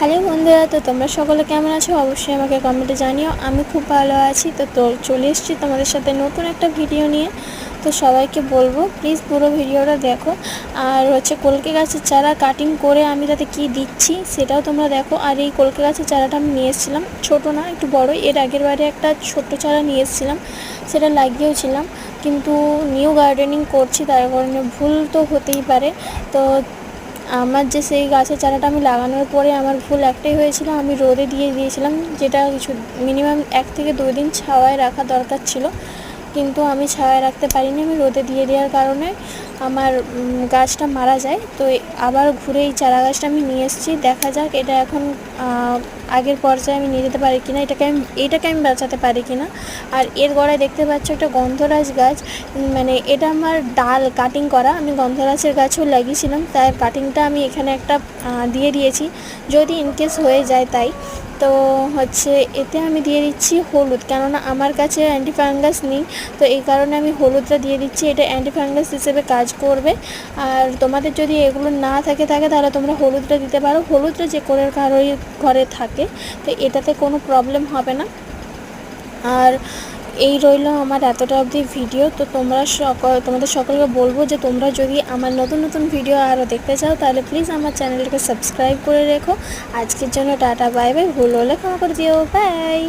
Hello বন্ধুরা, তো তোমরা সকলে কেমন আছো? অবশ্যই আমাকে কমেন্টে জানিও। আমি খুব ভালো আছি। তো তো চলে এসেছি তোমাদের সাথে নতুন একটা ভিডিও নিয়ে। তো সবাইকে বলব প্লিজ পুরো ভিডিওটা দেখো। আর হচ্ছে কলকে গাছের চারা কাটিং করে আমি তাতে কি দিচ্ছি সেটাও তোমরা দেখো। আর এই কলকে গাছের চারাটা আমি নিয়ে এসেছিলাম। ছোটো না, একটু বড়। এর আগের বারে একটা ছোট্ট চারা নিয়ে এসেছিলাম। সেটা লাগিয়েওছিলাম কিন্তু নিউ গার্ডেনিং করছি, তার কারণে ভুল তো হতেই পারে। তো আমার যে সেই গাছের চারাটা আমি লাগানোর পরে আমার ভুল একটাই হয়েছিল, আমি রোদে দিয়ে দিয়েছিলাম, যেটা কিছু মিনিমাম এক থেকে দুই দিন ছাওয়ায় রাখা দরকার ছিল। কিন্তু আমি ছাওয়ায় রাখতে পারিনি, আমি রোদে দিয়ে দেওয়ার কারণে আমার গাছটা মারা যায়। তো আবার ঘুরে এই চারা গাছটা আমি নিয়ে এসেছি, দেখা যাক এটা এখন আগের পর্যায়ে আমি নিয়ে যেতে পারি কিনা, এটাকে আমি এটাকে আমি বাঁচাতে পারি কিনা। আর এর গড়ায় দেখতে পাচ্ছ একটা গন্ধরাজ গাছ মানে এটা আমার ডাল কাটিং করা, আমি গন্ধরাজের গাছও লাগিয়েছিলাম, তাই কাটিংটা আমি এখানে একটা দিয়ে দিয়েছি, যদি ইনকেস হয়ে যায় তাই। তো হচ্ছে এতে আমি দিয়ে দিচ্ছি হলুদ। কেননা আমার কাছে অ্যান্টি ফাঙ্গাস নেই, তো এই কারণে আমি হলুদটা দিয়ে দিচ্ছি। এটা অ্যান্টি ফাঙ্গাস হিসেবে কাজ করবে। আর তোমাদের যদি এগুলো না থাকে থাকে, তাহলে তোমরা হলুদটা দিতে পারো। হলুদটা যে করে কারোর ঘরে থাকে, তো এটাতে কোনো প্রবলেম হবে না। আর এই রইল আমার এতটা অবধি ভিডিও তো তোমরা সকল তোমাদের সকলকে বলব যে তোমরা যদি আমার নতুন নতুন ভিডিও আরও দেখতে চাও, তাহলে প্লিজ আমার চ্যানেলটাকে সাবস্ক্রাইব করে রেখো। আজকের জন্য টাটা বাই বাই ভুল হলে ক্ষমা করে দিও। বাই